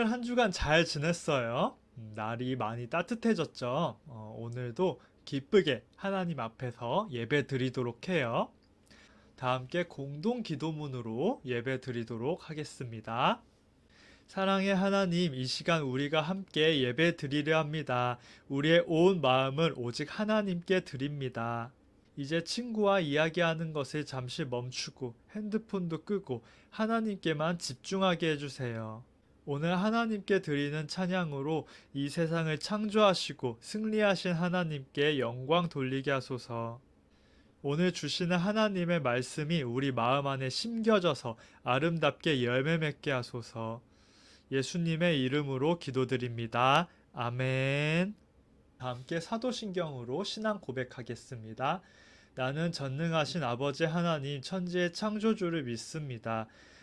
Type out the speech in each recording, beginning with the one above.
오늘 한 주간 잘 지냈어요? 음, 날이 많이 따뜻해졌죠? 어, 오늘도 기쁘게 하나님 앞에서 예배 드리도록 해요. 다 함께 공동 기도문으로 예배 드리도록 하겠습니다. 사랑의 하나님, 이 시간 우리가 함께 예배 드리려 합니다. 우리의 온 마음을 오직 하나님께 드립니다. 이제 친구와 이야기하는 것을 잠시 멈추고 핸드폰도 끄고 하나님께만 집중하게 해주세요. 오늘 하나님께 드리는 찬양으로 이 세상을 창조하시고 승리하신 하나님께 영광 돌리게 하소서. 오늘 주시는 하나님의 말씀이 우리 마음 안에 심겨져서 아름답게 열매 맺게 하소서. 예수님의 이름으로 기도드립니다. 아멘. 다 함께 사도신경으로 신앙 고백하겠습니다. 나는 전능하신 아버지 하나님 천지의 창조주를 믿습니다.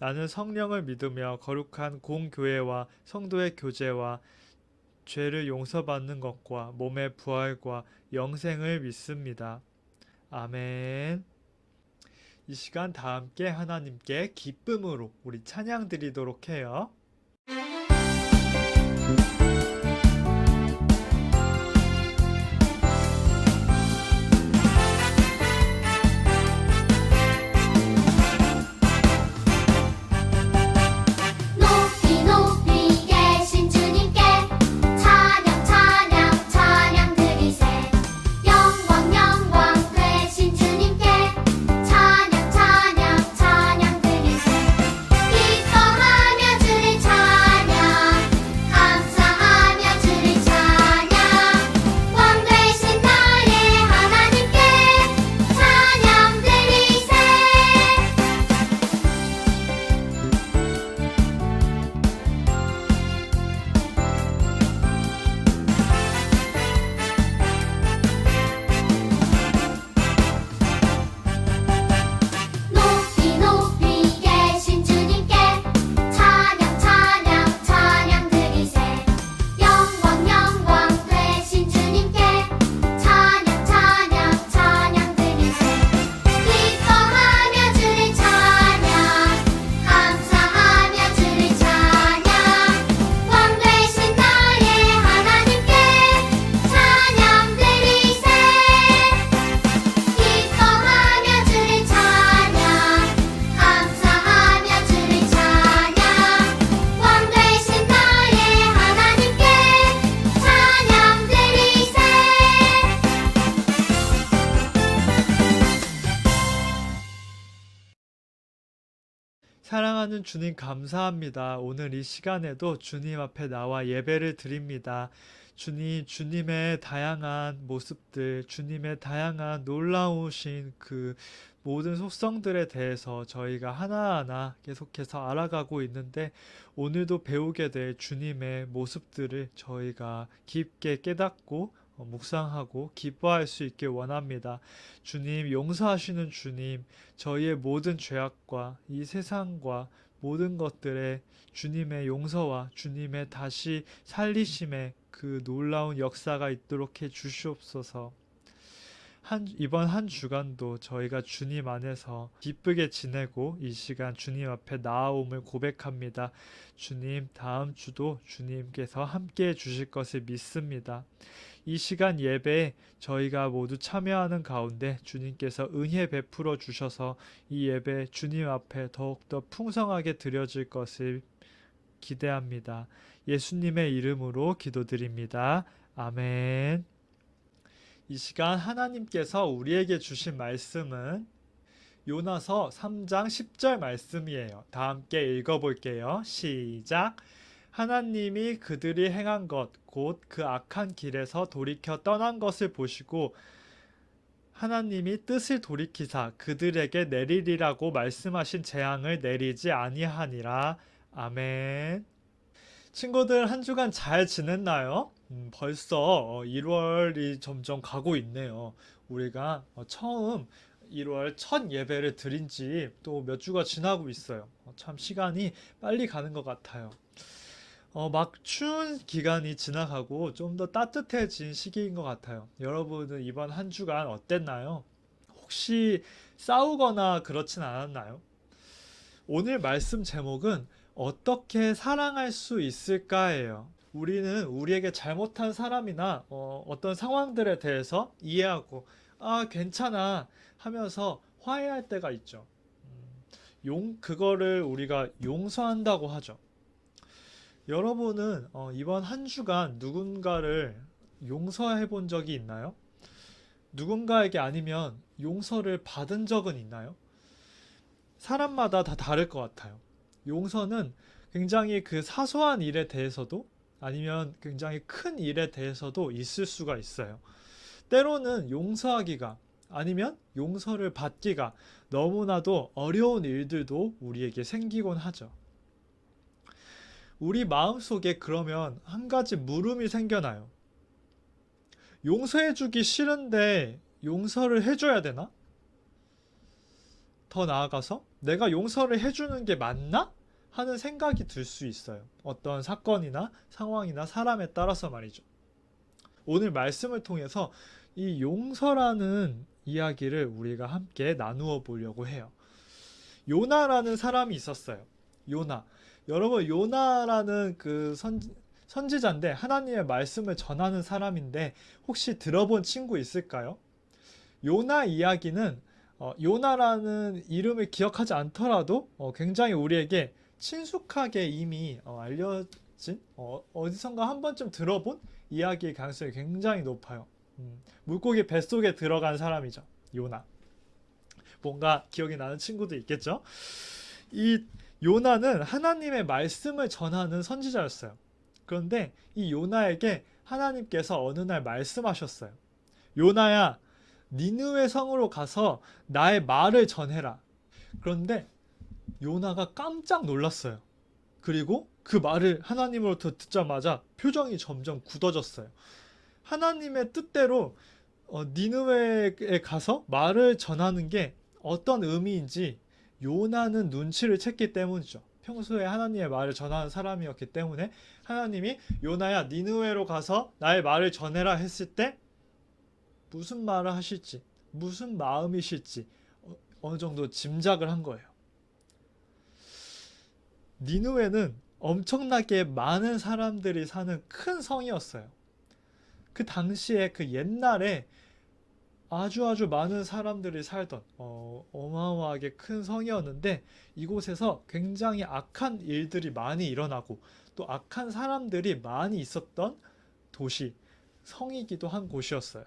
나는 성령을 믿으며 거룩한 공교회와 성도의 교제와 죄를 용서받는 것과 몸의 부활과 영생을 믿습니다. 아멘. 이 시간 다 함께 하나님께 기쁨으로 우리 찬양 드리도록 해요. 사랑하는 주님 감사합니다. 오늘 이 시간에도 주님 앞에 나와 예배를 드립니다. 주님, 주님의 다양한 모습들, 주님의 다양한 놀라우신 그 모든 속성들에 대해서 저희가 하나하나 계속해서 알아가고 있는데 오늘도 배우게 될 주님의 모습들을 저희가 깊게 깨닫고 어, 묵상하고 기뻐할 수 있길 원합니다. 주님, 용서하시는 주님, 저희의 모든 죄악과 이 세상과 모든 것들에 주님의 용서와 주님의 다시 살리심의 그 놀라운 역사가 있도록 해 주시옵소서. 한, 이번 한 주간도 저희가 주님 안에서 기쁘게 지내고 이 시간 주님 앞에 나아옴을 고백합니다. 주님, 다음 주도 주님께서 함께 해 주실 것을 믿습니다. 이 시간 예배에 저희가 모두 참여하는 가운데 주님께서 은혜 베풀어 주셔서 이 예배 주님 앞에 더욱더 풍성하게 드려질 것을 기대합니다. 예수님의 이름으로 기도드립니다. 아멘. 이 시간 하나님께서 우리에게 주신 말씀은 요나서 3장 10절 말씀이에요. 다 함께 읽어볼게요. 시작. 하나님이 그들이 행한 것, 곧 그 악한 길에서 돌이켜 떠난 것을 보시고 하나님이 뜻을 돌이키사 그들에게 내리리라고 말씀하신 재앙을 내리지 아니하니라. 아멘. 친구들 한 주간 잘 지냈나요? 음, 벌써 1월이 점점 가고 있네요. 우리가 어, 처음 1월 첫 예배를 드린 지 또 몇 주가 지나고 있어요. 어, 참 시간이 빨리 가는 것 같아요. 어, 막 추운 기간이 지나가고 좀 더 따뜻해진 시기인 것 같아요. 여러분은 이번 한 주간 어땠나요? 혹시 싸우거나 그렇진 않았나요? 오늘 말씀 제목은 어떻게 사랑할 수 있을까예요. 우리는 우리에게 잘못한 사람이나 어, 어떤 상황들에 대해서 이해하고 아 괜찮아 하면서 화해할 때가 있죠. 음, 용 그거를 우리가 용서한다고 하죠. 여러분은 어, 이번 한 주간 누군가를 용서해 본 적이 있나요? 누군가에게 아니면 용서를 받은 적은 있나요? 사람마다 다 다를 것 같아요. 용서는 굉장히 그 사소한 일에 대해서도 아니면 굉장히 큰 일에 대해서도 있을 수가 있어요. 때로는 용서하기가 아니면 용서를 받기가 너무나도 어려운 일들도 우리에게 생기곤 하죠. 우리 마음속에 그러면 한 가지 물음이 생겨나요. 용서해주기 싫은데 용서를 해줘야 되나? 더 나아가서 내가 용서를 해주는 게 맞나? 하는 생각이 들 수 있어요. 어떤 사건이나 상황이나 사람에 따라서 말이죠. 오늘 말씀을 통해서 이 용서라는 이야기를 우리가 함께 나누어 보려고 해요. 요나라는 사람이 있었어요. 요나. 여러분, 요나라는 그 선, 선지자인데 하나님의 말씀을 전하는 사람인데 혹시 들어본 친구 있을까요? 요나 이야기는 어, 요나라는 이름을 기억하지 않더라도 어, 굉장히 우리에게 친숙하게 이미 어, 알려진 어, 어디선가 한 번쯤 들어본 이야기의 가능성이 굉장히 높아요. 음, 물고기 뱃속에 들어간 사람이죠. 요나. 뭔가 기억이 나는 친구도 있겠죠? 이 요나는 하나님의 말씀을 전하는 선지자였어요. 그런데 이 요나에게 하나님께서 어느 날 말씀하셨어요. 요나야, 니느웨 성으로 가서 나의 말을 전해라. 그런데 요나가 깜짝 놀랐어요. 그리고 그 말을 하나님으로부터 듣자마자 표정이 점점 굳어졌어요. 하나님의 뜻대로 어, 니느웨에 가서 말을 전하는 게 어떤 의미인지 요나는 눈치를 챘기 때문이죠. 평소에 하나님의 말을 전하는 사람이었기 때문에 하나님이 요나야 니느웨로 가서 나의 말을 전해라 했을 때 무슨 말을 하실지 무슨 마음이실지 어, 어느 정도 짐작을 한 거예요. 니누에는 엄청나게 많은 사람들이 사는 큰 성이었어요. 그 당시에 그 옛날에 아주 아주 많은 사람들이 살던 어, 어마어마하게 큰 성이었는데 이곳에서 굉장히 악한 일들이 많이 일어나고 또 악한 사람들이 많이 있었던 도시 성이기도 한 곳이었어요.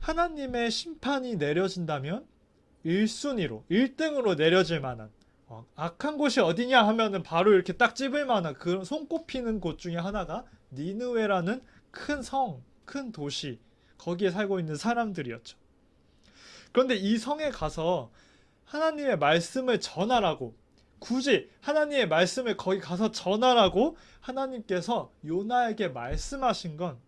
하나님의 심판이 내려진다면 1순위로 1등으로 내려질 만한 어, 악한 곳이 어디냐 하면은 바로 이렇게 딱 집을 만한 그런 손꼽히는 곳 중에 하나가 니느웨라는 큰 성, 큰 도시 거기에 살고 있는 사람들이었죠. 그런데 이 성에 가서 하나님의 말씀을 전하라고 굳이 하나님의 말씀을 거기 가서 전하라고 하나님께서 요나에게 말씀하신 건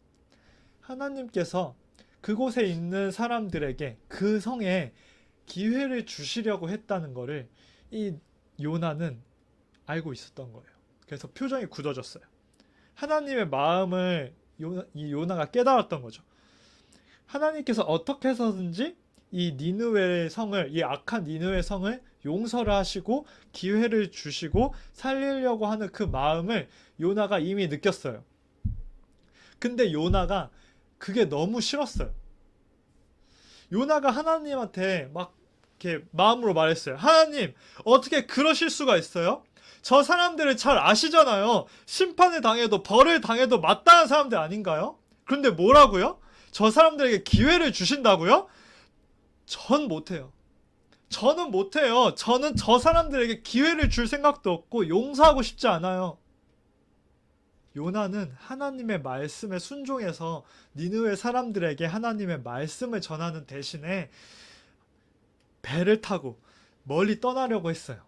하나님께서 그곳에 있는 사람들에게 그 성에 기회를 주시려고 했다는 거를 이 요나는 알고 있었던 거예요. 그래서 표정이 굳어졌어요. 하나님의 마음을 요나, 이 요나가 깨달았던 거죠. 하나님께서 어떻게 해서든지 이 니느웨 성을 이 악한 니느웨 성을 용서를 하시고 기회를 주시고 살리려고 하는 그 마음을 요나가 이미 느꼈어요. 근데 요나가 그게 너무 싫었어요. 요나가 하나님한테 막 이렇게 마음으로 말했어요. 하나님, 어떻게 그러실 수가 있어요? 저 사람들을 잘 아시잖아요. 심판을 당해도 벌을 당해도 마땅한 사람들 아닌가요? 그런데 뭐라고요? 저 사람들에게 기회를 주신다고요? 전 못해요. 저는 못해요. 저는 저 사람들에게 기회를 줄 생각도 없고 용서하고 싶지 않아요. 요나는 하나님의 말씀에 순종해서 니느웨 사람들에게 하나님의 말씀을 전하는 대신에 배를 타고 멀리 떠나려고 했어요.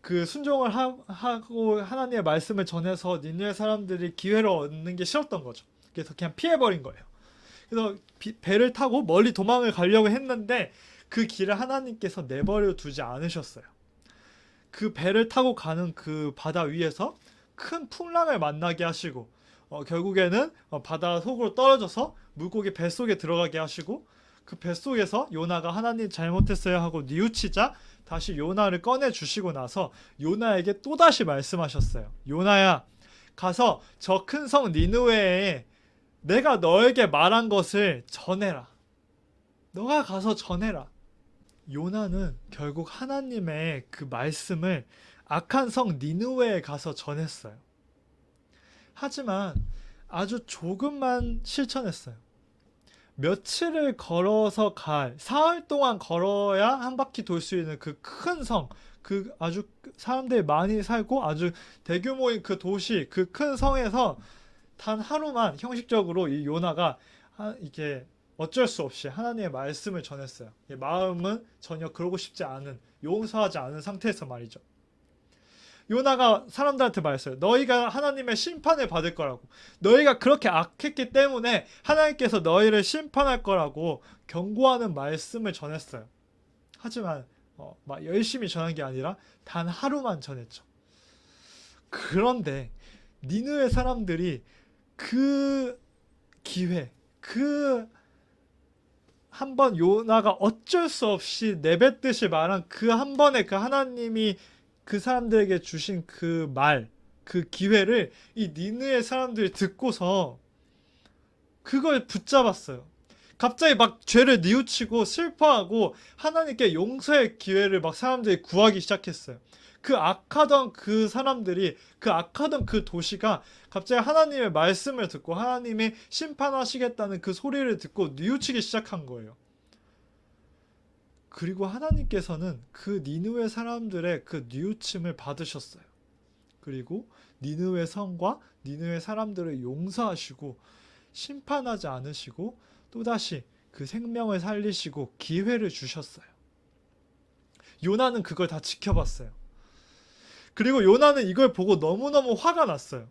그 순종을 하, 하고 하나님의 말씀을 전해서 니누의 사람들이 기회를 얻는 게 싫었던 거죠. 그래서 그냥 피해버린 거예요. 그래서 비- 배를 타고 멀리 도망을 가려고 했는데 그 길을 하나님께서 내버려 두지 않으셨어요. 그 배를 타고 가는 그 바다 위에서 큰 풍랑을 만나게 하시고 어, 결국에는 어, 바다 속으로 떨어져서 물고기 뱃속에 들어가게 하시고 그 뱃속에서 요나가 하나님 잘못했어요 하고 뉘우치자 다시 요나를 꺼내 주시고 나서 요나에게 또다시 말씀하셨어요. 요나야 가서 저 큰 성 니느웨에 내가 너에게 말한 것을 전해라. 너가 가서 전해라. 요나는 결국 하나님의 그 말씀을 악한 성 니느웨에 가서 전했어요. 하지만 아주 조금만 실천했어요. 며칠을 걸어서 갈, 사흘 동안 걸어야 한 바퀴 돌 수 있는 그 큰 성, 그 아주 사람들이 많이 살고 아주 대규모인 그 도시, 그 큰 성에서 단 하루만 형식적으로 이 요나가 하- 이게 어쩔 수 없이 하나님의 말씀을 전했어요. 이 마음은 전혀 그러고 싶지 않은, 용서하지 않은 상태에서 말이죠. 요나가 사람들한테 말했어요. 너희가 하나님의 심판을 받을 거라고. 너희가 그렇게 악했기 때문에 하나님께서 너희를 심판할 거라고 경고하는 말씀을 전했어요. 하지만 어, 막 열심히 전한 게 아니라 단 하루만 전했죠. 그런데 니느의 사람들이 그 기회, 그 한번 요나가 어쩔 수 없이 내뱉듯이 말한 그 한 번의 그 하나님이 그 사람들에게 주신 그 말, 그 기회를 이 니느의 사람들이 듣고서 그걸 붙잡았어요. 갑자기 막 죄를 뉘우치고 슬퍼하고 하나님께 용서의 기회를 막 사람들이 구하기 시작했어요. 그 악하던 그 사람들이 그 악하던 그 도시가 갑자기 하나님의 말씀을 듣고 하나님이 심판하시겠다는 그 소리를 듣고 뉘우치기 시작한 거예요. 그리고 하나님께서는 그 니느웨 사람들의 그 뉘우침을 받으셨어요. 그리고 니느웨 성과 니느웨 사람들을 용서하시고 심판하지 않으시고 또다시 그 생명을 살리시고 기회를 주셨어요. 요나는 그걸 다 지켜봤어요. 그리고 요나는 이걸 보고 너무너무 화가 났어요.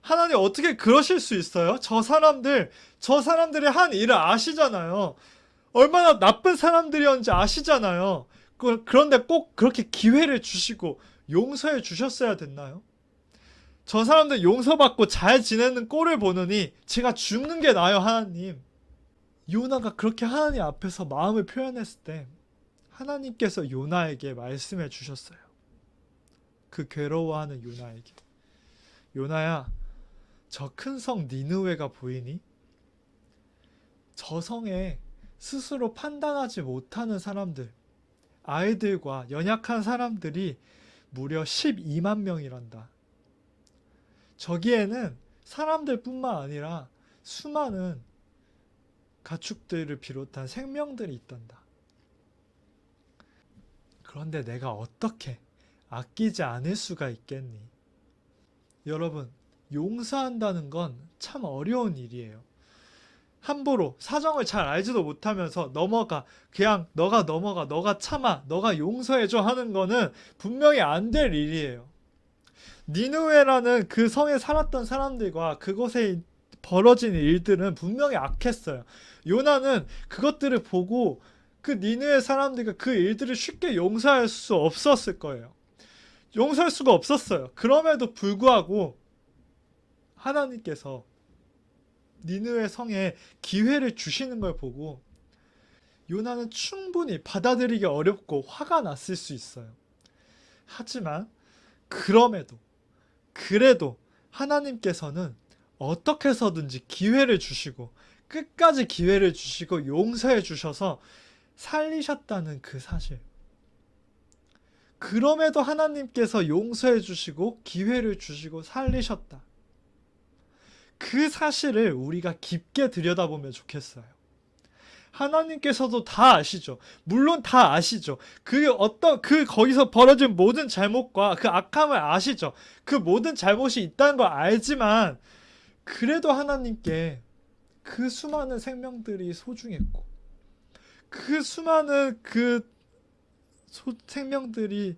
하나님 어떻게 그러실 수 있어요? 저 사람들, 저 사람들이 한 일을 아시잖아요. 얼마나 나쁜 사람들이었는지 아시잖아요. 그- 그런데 꼭 그렇게 기회를 주시고 용서해 주셨어야 됐나요? 저 사람들 용서받고 잘 지내는 꼴을 보느니 제가 죽는 게 나아요, 하나님. 요나가 그렇게 하나님 앞에서 마음을 표현했을 때 하나님께서 요나에게 말씀해 주셨어요. 그 괴로워하는 요나에게. 요나야, 저 큰 성 니느웨가 보이니? 저 성에 스스로 판단하지 못하는 사람들, 아이들과 연약한 사람들이 무려 12만 명이란다. 저기에는 사람들뿐만 아니라 수많은 가축들을 비롯한 생명들이 있단다. 그런데 내가 어떻게 아끼지 않을 수가 있겠니? 여러분, 용서한다는 건 참 어려운 일이에요. 함부로 사정을 잘 알지도 못하면서 넘어가 그냥 너가 넘어가 너가 참아 너가 용서해줘 하는 거는 분명히 안 될 일이에요. 니누웨라는 그 성에 살았던 사람들과 그곳에 벌어진 일들은 분명히 악했어요. 요나는 그것들을 보고 그 니누의 사람들과 그 일들을 쉽게 용서할 수 없었을 거예요. 용서할 수가 없었어요. 그럼에도 불구하고 하나님께서 니느웨 성에 기회를 주시는 걸 보고 요나는 충분히 받아들이기 어렵고 화가 났을 수 있어요. 하지만 그럼에도 그래도 하나님께서는 어떻게 해서든지 기회를 주시고 끝까지 기회를 주시고 용서해 주셔서 살리셨다는 그 사실. 그럼에도 하나님께서 용서해 주시고 기회를 주시고 살리셨다. 그 사실을 우리가 깊게 들여다보면 좋겠어요. 하나님께서도 다 아시죠. 물론 다 아시죠. 그 어떤 그 거기서 벌어진 모든 잘못과 그 악함을 아시죠. 그 모든 잘못이 있다는 걸 알지만 그래도 하나님께 그 수많은 생명들이 소중했고 그 수많은 그 소- 생명들이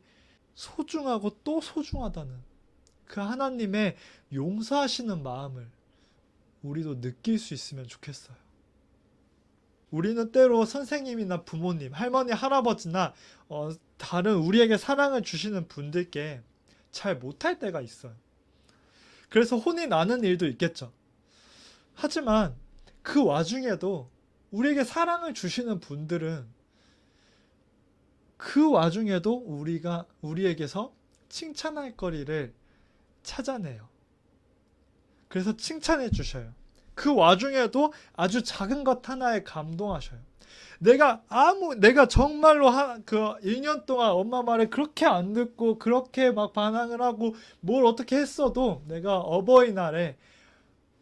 소중하고 또 소중하다는 그 하나님의 용서하시는 마음을 우리도 느낄 수 있으면 좋겠어요. 우리는 때로 선생님이나 부모님, 할머니, 할아버지나 어, 다른 우리에게 사랑을 주시는 분들께 잘 못할 때가 있어요. 그래서 혼이 나는 일도 있겠죠. 하지만 그 와중에도 우리에게 사랑을 주시는 분들은 그 와중에도 우리가 우리에게서 칭찬할 거리를 찾아내요. 그래서 칭찬해 주셔요. 그 와중에도 아주 작은 것 하나에 감동하셔요. 내가 아무 내가 정말로 한그 1년 동안 엄마 말을 그렇게 안 듣고 그렇게 막 반항을 하고 뭘 어떻게 했어도 내가 어버이날에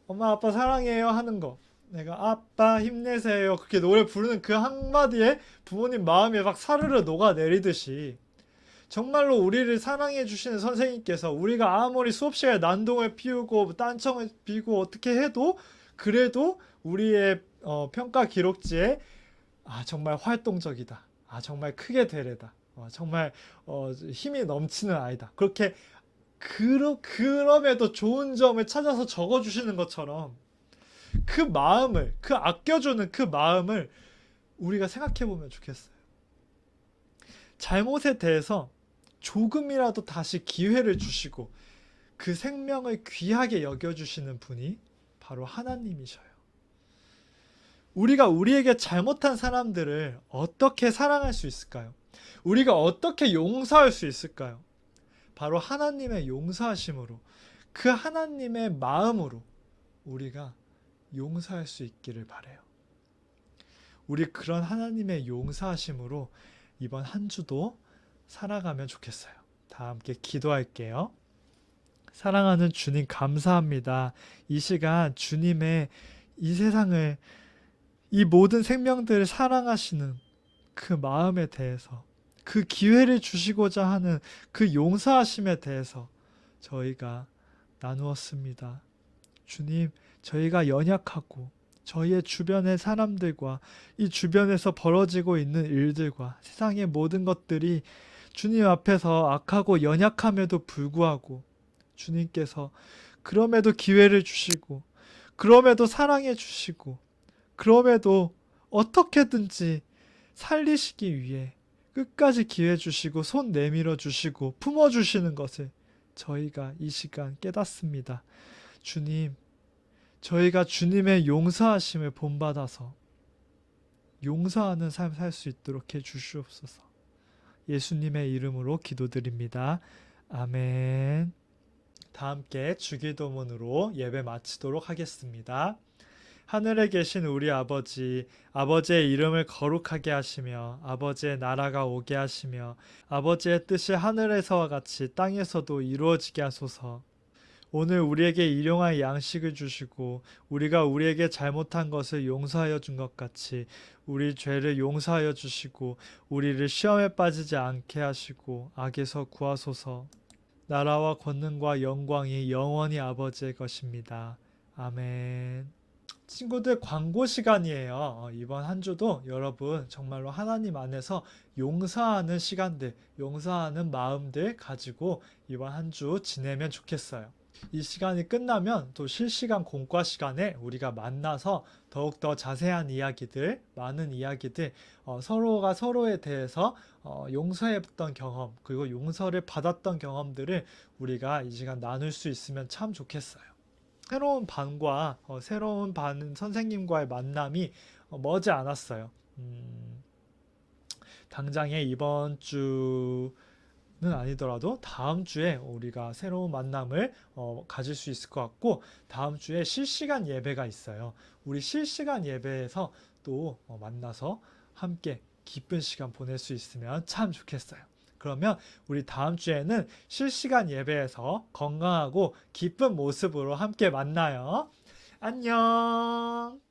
엄마 아빠 사랑해요 하는 거 내가 아빠 힘내세요 그렇게 노래 부르는 그 한마디에 부모님 마음이 막 사르르 녹아내리듯이 정말로 우리를 사랑해 주시는 선생님께서 우리가 아무리 수업 시간에 난동을 피우고 딴청을 피고 어떻게 해도 그래도 우리의 어, 평가 기록지에 아 정말 활동적이다. 아 정말 크게 되래다. 어, 정말 어, 힘이 넘치는 아이다. 그렇게 그러, 그럼에도 좋은 점을 찾아서 적어주시는 것처럼 그 마음을 그 아껴주는 그 마음을 우리가 생각해 보면 좋겠어요. 잘못에 대해서 조금이라도 다시 기회를 주시고 그 생명을 귀하게 여겨주시는 분이 바로 하나님이셔요. 우리가 우리에게 잘못한 사람들을 어떻게 사랑할 수 있을까요? 우리가 어떻게 용서할 수 있을까요? 바로 하나님의 용서하심으로 그 하나님의 마음으로 우리가 용서할 수 있기를 바래요. 우리 그런 하나님의 용서하심으로 이번 한 주도 살아가면 좋겠어요. 다 함께 기도할게요. 사랑하는 주님 감사합니다. 이 시간 주님의 이 세상을 이 모든 생명들을 사랑하시는 그 마음에 대해서 그 기회를 주시고자 하는 그 용서하심에 대해서 저희가 나누었습니다. 주님, 저희가 연약하고 저희의 주변의 사람들과 이 주변에서 벌어지고 있는 일들과 세상의 모든 것들이 주님 앞에서 악하고 연약함에도 불구하고 주님께서 그럼에도 기회를 주시고 그럼에도 사랑해 주시고 그럼에도 어떻게든지 살리시기 위해 끝까지 기회 주시고 손 내밀어 주시고 품어 주시는 것을 저희가 이 시간 깨닫습니다. 주님, 저희가 주님의 용서하심을 본받아서 용서하는 삶 살 수 있도록 해 주시옵소서. 예수님의 이름으로 기도드립니다. 아멘. 다 함께 주기도문으로 예배 마치도록 하겠습니다. 하늘에 계신 우리 아버지, 아버지의 이름을 거룩하게 하시며 아버지의 나라가 오게 하시며 아버지의 뜻이 하늘에서와 같이 땅에서도 이루어지게 하소서. 오늘 우리에게 일용할 양식을 주시고 우리가 우리에게 잘못한 것을 용서하여 준 것 같이 우리 죄를 용서하여 주시고 우리를 시험에 빠지지 않게 하시고 악에서 구하소서. 나라와 권능과 영광이 영원히 아버지의 것입니다. 아멘. 친구들 광고 시간이에요. 어, 이번 한 주도 여러분 정말로 하나님 안에서 용서하는 시간들, 용서하는 마음들 가지고 이번 한 주 지내면 좋겠어요. 이 시간이 끝나면 또 실시간 공과 시간에 우리가 만나서 더욱더 자세한 이야기들, 많은 이야기들, 어, 서로가 서로에 대해서 어, 용서했던 경험, 그리고 용서를 받았던 경험들을 우리가 이 시간 나눌 수 있으면 참 좋겠어요. 새로운 반과 어, 새로운 반 선생님과의 만남이 어, 머지 않았어요. 음, 당장에 이번 주 는 아니더라도 다음 주에 우리가 새로운 만남을 어, 가질 수 있을 것 같고 다음 주에 실시간 예배가 있어요. 우리 실시간 예배에서 또 어, 만나서 함께 기쁜 시간 보낼 수 있으면 참 좋겠어요. 그러면 우리 다음 주에는 실시간 예배에서 건강하고 기쁜 모습으로 함께 만나요. 안녕.